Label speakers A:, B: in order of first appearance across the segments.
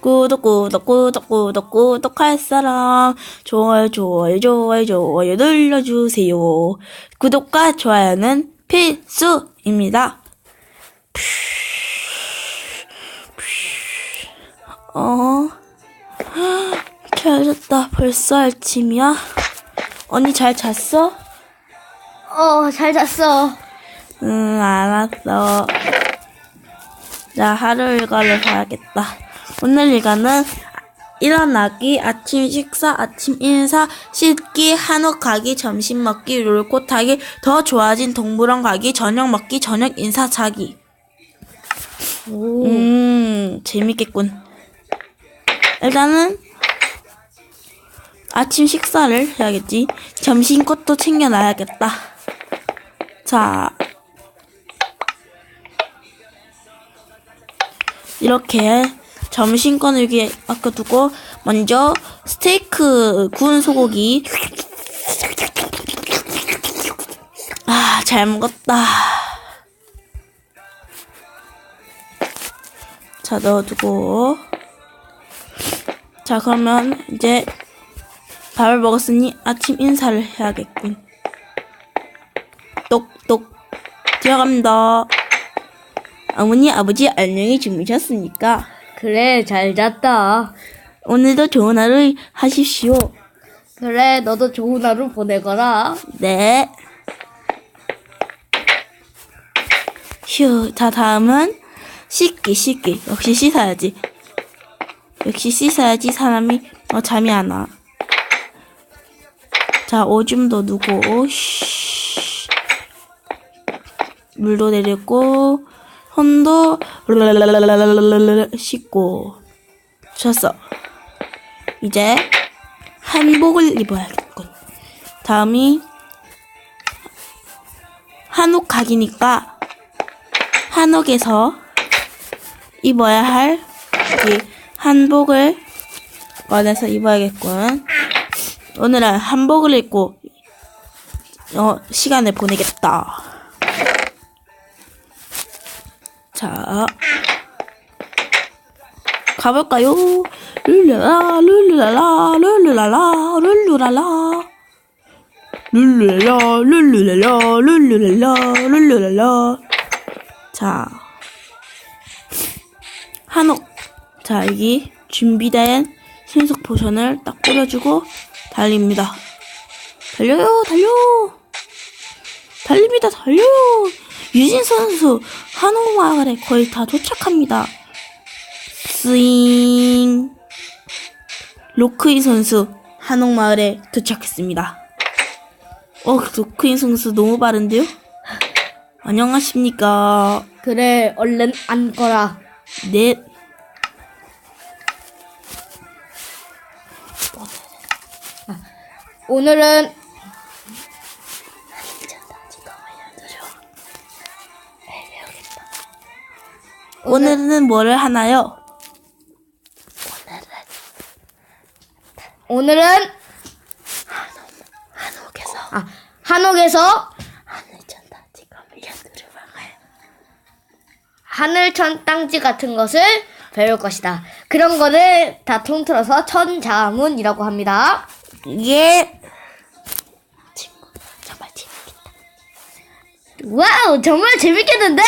A: 구독 구독 구독 구독 구독할 사람 좋아요 좋아요 좋아요 좋아요 눌러주세요. 구독과 좋아요는 필수입니다. 어? 잘 잤다. 벌써 아침이야? 언니 잘 잤어?
B: 어, 잘 잤어.
A: 응 알았어. 자 하루 일과를 봐야겠다 오늘 일과는 일어나기, 아침 식사, 아침 인사, 씻기, 한옥 가기, 점심 먹기, 롤코 타기, 더 좋아진 동물원 가기, 저녁 먹기, 저녁 인사 자기.
B: 오.
A: 음, 재밌겠군. 일단은 아침 식사를 해야겠지. 점심 것도 챙겨놔야겠다. 자, 이렇게 점심권을 여기에 아껴두고 먼저 스테이크 구운 소고기 아, 잘 먹었다. 자, 넣어두고. 자, 그러면 이제 밥을 먹었으니 아침 인사를 해야겠군. 똑똑 들어갑니다. 어머니, 아버지 안녕히 주무셨습니까?
B: 그래, 잘 잤다.
A: 오늘도 좋은 하루 하십시오.
B: 그래, 너도 좋은 하루 보내거라.
A: 네. 휴, 자, 다음은 씻기, 씻기. 역시 씻어야지. 역시 씻어야지 사람이 어, 잠이 안 와. 자, 오줌도 누고, 쉬. 물도 내리고, 손도 씻고, 셨어. 이제 한복을 입어야겠군. 다음이 한옥 가기니까 한옥에서 입어야 할이 한복을 꺼내서 입어야겠군. 오늘은 한복을 입고 어, 시간을 보내겠다. 자, 가볼까요? 룰루라, 룰루라라, 룰루라라, 룰루라라. 룰루랄라 룰루랄라 룰루랄라 룰루랄라. 자 한옥. 자 여기 준비된 신속 포션을 딱 뿌려주고 달립니다. 달려요 달려. 달립니다 달려요 유진 선수 한옥 마을에 거의 다 도착합니다 스윙 로크인 선수 한옥 마을에 도착했습니다 어, 로크인 선수 너무 빠른데요? 안녕하십니까.
B: 그래, 얼른 앉거라.
A: 네.
B: 오늘은
A: 오늘은 뭐를 하나요?
B: 오늘은
A: 한옥에서
B: 아, 한옥에서
A: 하늘천 단지가 밀려들을 막아요.
B: 하늘 천 땅지 같은 것을 배울 것이다. 그런 거를 다 통틀어서 천자문이라고 합니다.
A: 예. 친구, 정말 재밌겠다.
B: 와우, 정말 재밌겠는데?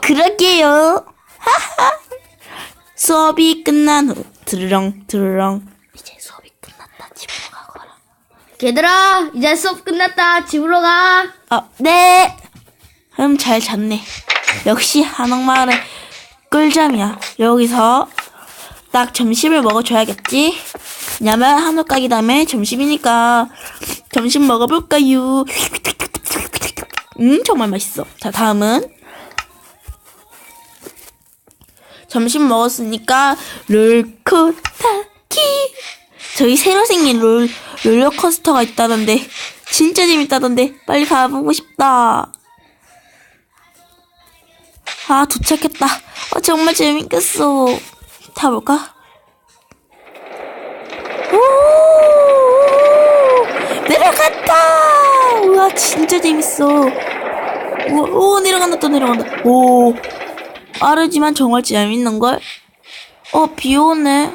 A: 그러게요. 하하. 수업이 끝난 후, 드르렁, 드르렁. 이제 수업이 끝났다. 집으로 가거라.
B: 얘들아, 이제 수업 끝났다. 집으로 가.
A: 어, 네. 음, 잘 잤네. 역시 한옥마을의 꿀잠이야. 여기서 딱 점심을 먹어줘야겠지. 왜냐면 한옥 가기 다음에 점심이니까 점심 먹어볼까요? 음, 정말 맛있어. 자, 다음은 점심 먹었으니까 롤코 타기. 저희 새로 생긴 롤 롤러코스터가 있다던데 진짜 재밌다던데 빨리 가보고 싶다. 아 도착했다. 아, 정말 재밌겠어. 타볼까? 오 내려갔다. 우와 진짜 재밌어. 오, 오 내려간다 또 내려간다. 오 빠르지만 정말 재밌는 걸. 어, 비 오네.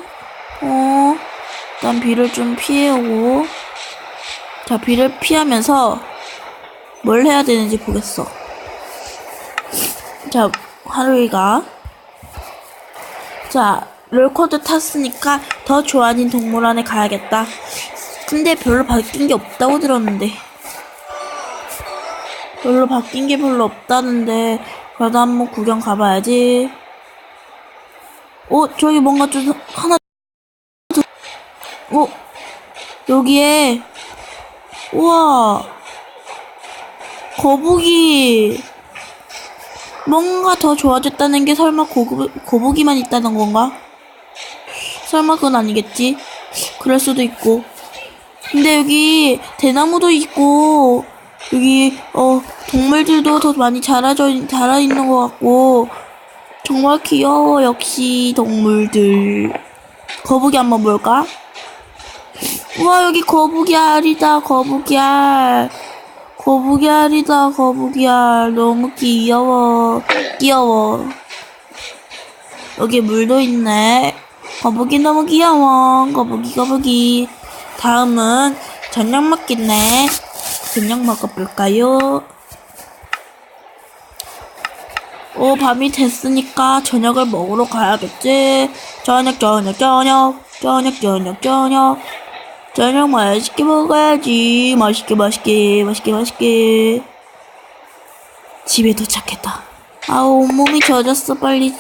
A: 어, 일단 비를 좀 피해오고. 자, 비를 피하면서 뭘 해야 되는지 보겠어. 자, 하루이가. 자, 롤코드 탔으니까 더 좋아진 동물원에 가야겠다. 근데 별로 바뀐 게 없다고 들었는데. 별로 바뀐 게 별로 없다는데, 그래도 한번 구경 가봐야지. 어, 저기 뭔가 좀 하나 더- 어, 여기에 우와 거북이 뭔가 더 좋아졌다는 게 설마 거북, 거북이만 있다는 건가? 설마 그건 아니겠지? 그럴 수도 있고 근데 여기 대나무도 있고 여기 어 동물들도 더 많이 자라져 자라 있는 것 같고 정말 귀여워 역시 동물들. 거북이 한번 볼까? 우와 여기 거북이 알이다 거북이 알. 거북이 알이다 거북이 알. 너무 귀여워 귀여워. 여기 물도 있네. 거북이 너무 귀여워. 거북이 거북이. 다음은 저녁 먹겠네 저녁 먹어볼까요? 오, 밤이 됐으니까 저녁을 먹으러 가야겠지. 저녁, 저녁, 저녁, 저녁, 저녁, 저녁. 저녁 맛있게 먹어야지. 맛있게, 맛있게, 맛있게, 맛있게. 집에 도착했다. 아우, 온몸이 젖었어. 빨리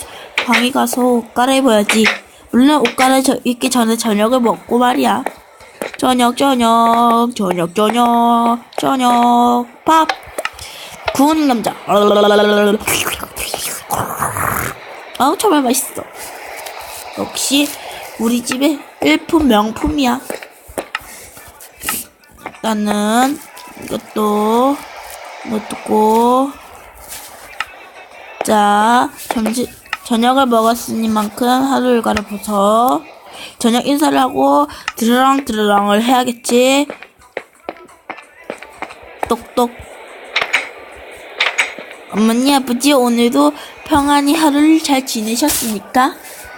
A: 방에 가서 옷 갈아입어야지. 물론 옷 갈아입기 전에 저녁을 먹고 말이야. 저녁, 저녁, 저녁, 저녁, 저녁, 밥. 구운 남자. 아우 정말 맛있어. 역시 우리 집의 일품 명품이야. 일단은 이것도 이것도 자 점심 저녁을 먹었으니만큼 하루 일과를 보서 저녁 인사를 하고 드르렁 드르렁을 해야겠지. 똑똑 어머니 아버지 오늘도 평안히 하루를 잘 지내셨습니까?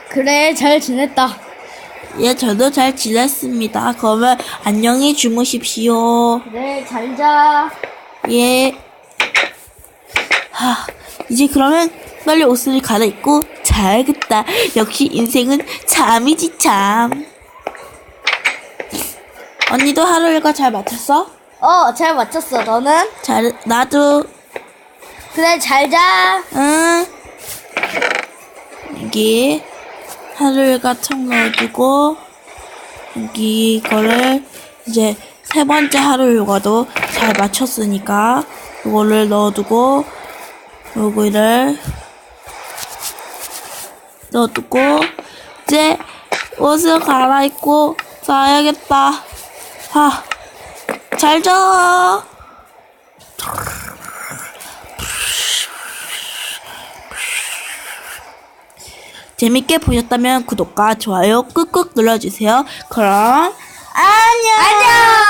B: 그래, 잘 지냈다.
A: 예, 저도 잘 지냈습니다. 그러면 안녕히 주무십시오.
B: 그래, 잘 자.
A: 예. 하, 이제 그러면 빨리 옷을 갈아입고 자야겠다. 역시 인생은 잠이지 참. 언니도 하루 일과 잘 마쳤어?
B: 어, 잘 맞췄어. 너는?
A: 잘, 나도,
B: 그래, 잘 자.
A: 응. 여기 하루 일과 청 넣어주고, 여기 이거를 이제 세 번째 하루 일과도 잘 마쳤으니까, 이거를 넣어두고, 여기를 넣어두고, 이제 옷을 갈아입고 자야겠다. 하, 잘 자. 재밌게 보셨다면 구독과 좋아요 꾹꾹 눌러주세요. 그럼 안녕.
B: 안녕!